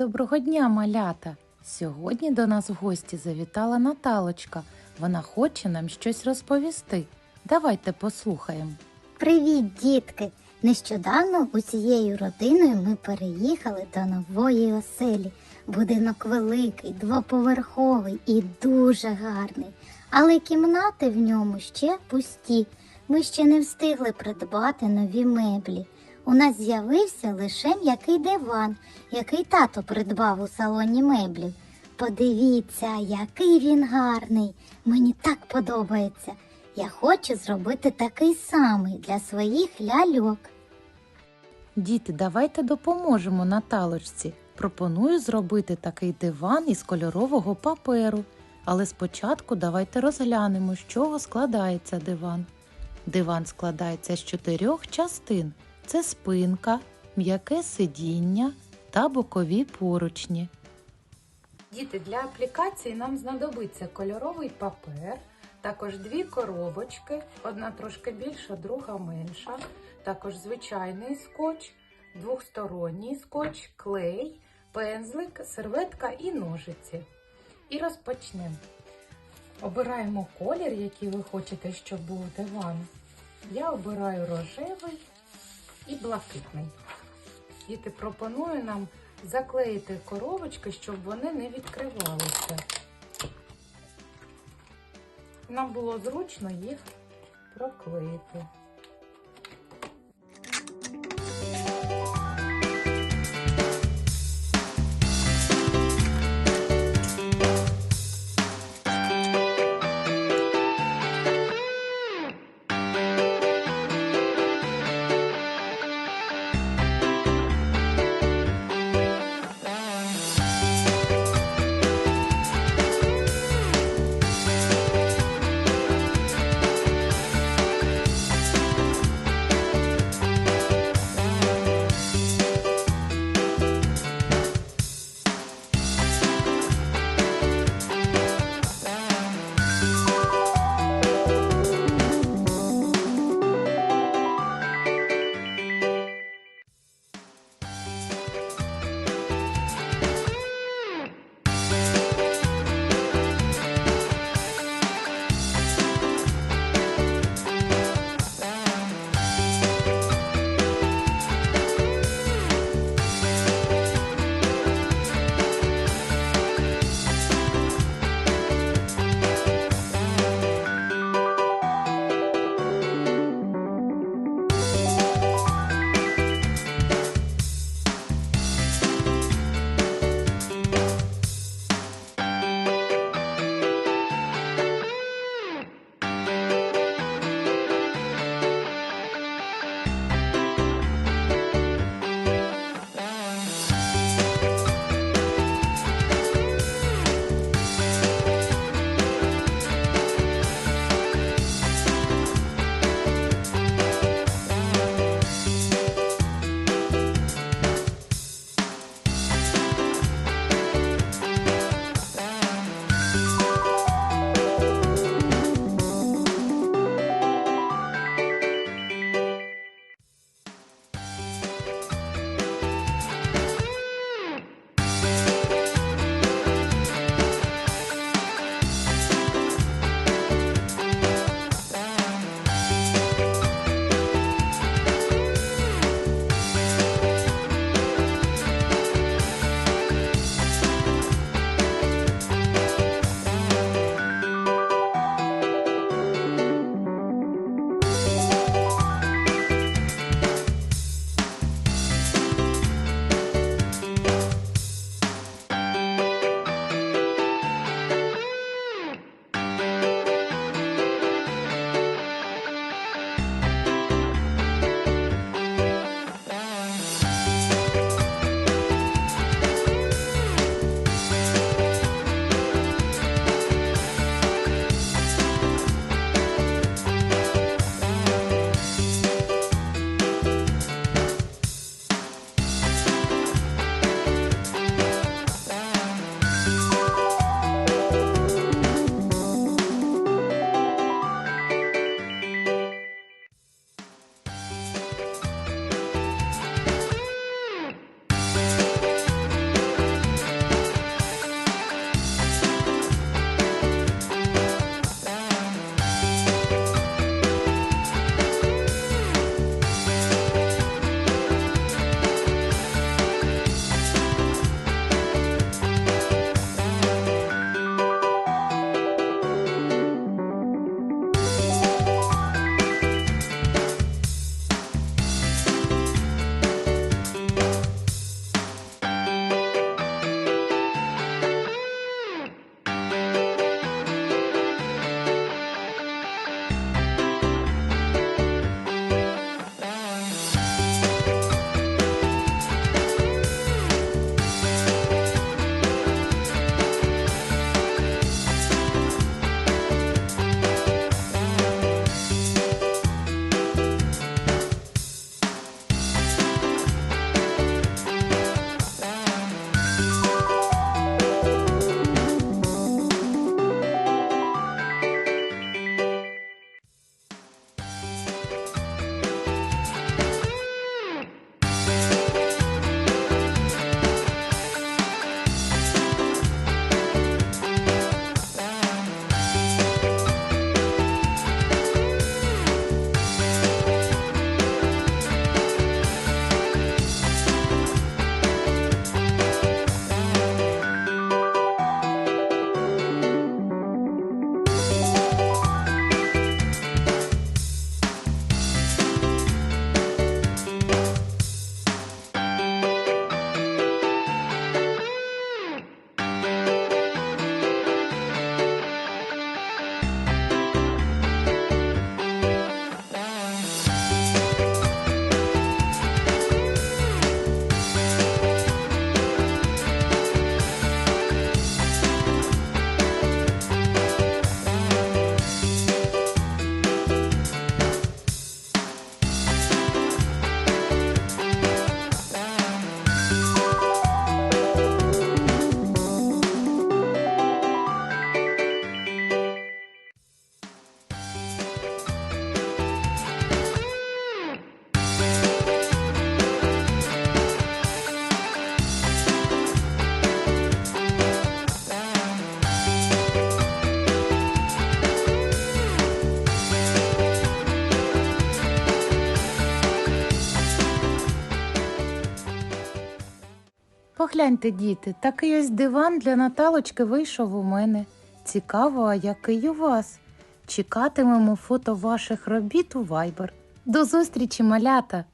Доброго дня, малята! Сьогодні до нас в гості завітала Наталочка. Вона хоче нам щось розповісти. Давайте послухаємо. Привіт, дітки! Нещодавно усією родиною ми переїхали до нової оселі. Будинок великий, двоповерховий і дуже гарний. Але кімнати в ньому ще пусті. Ми ще не встигли придбати нові меблі. У нас з'явився лише м'який диван, який тато придбав у салоні меблів. Подивіться, який він гарний. Мені так подобається. Я хочу зробити такий самий для своїх ляльок. Діти, давайте допоможемо Наталочці. Пропоную зробити такий диван із кольорового паперу. Але спочатку давайте розглянемо, з чого складається диван. Диван складається з чотирьох частин: це спинка, м'яке сидіння та бокові поручні. Діти, для аплікації нам знадобиться кольоровий папер, також дві коробочки, одна трошки більша, друга менша, також звичайний скотч, двохсторонній скотч, клей, пензлик, серветка і ножиці. І розпочнемо. Обираємо колір, який ви хочете, щоб був диван. Я обираю рожевий і блакитний. Діти, пропоную нам заклеїти коробочки, щоб вони не відкривалися. Нам було зручно їх проклеїти. Погляньте, діти, такий ось диван для Наталочки вийшов у мене. Цікаво, а який у вас? Чекатимемо фото ваших робіт у Viber. До зустрічі, малята!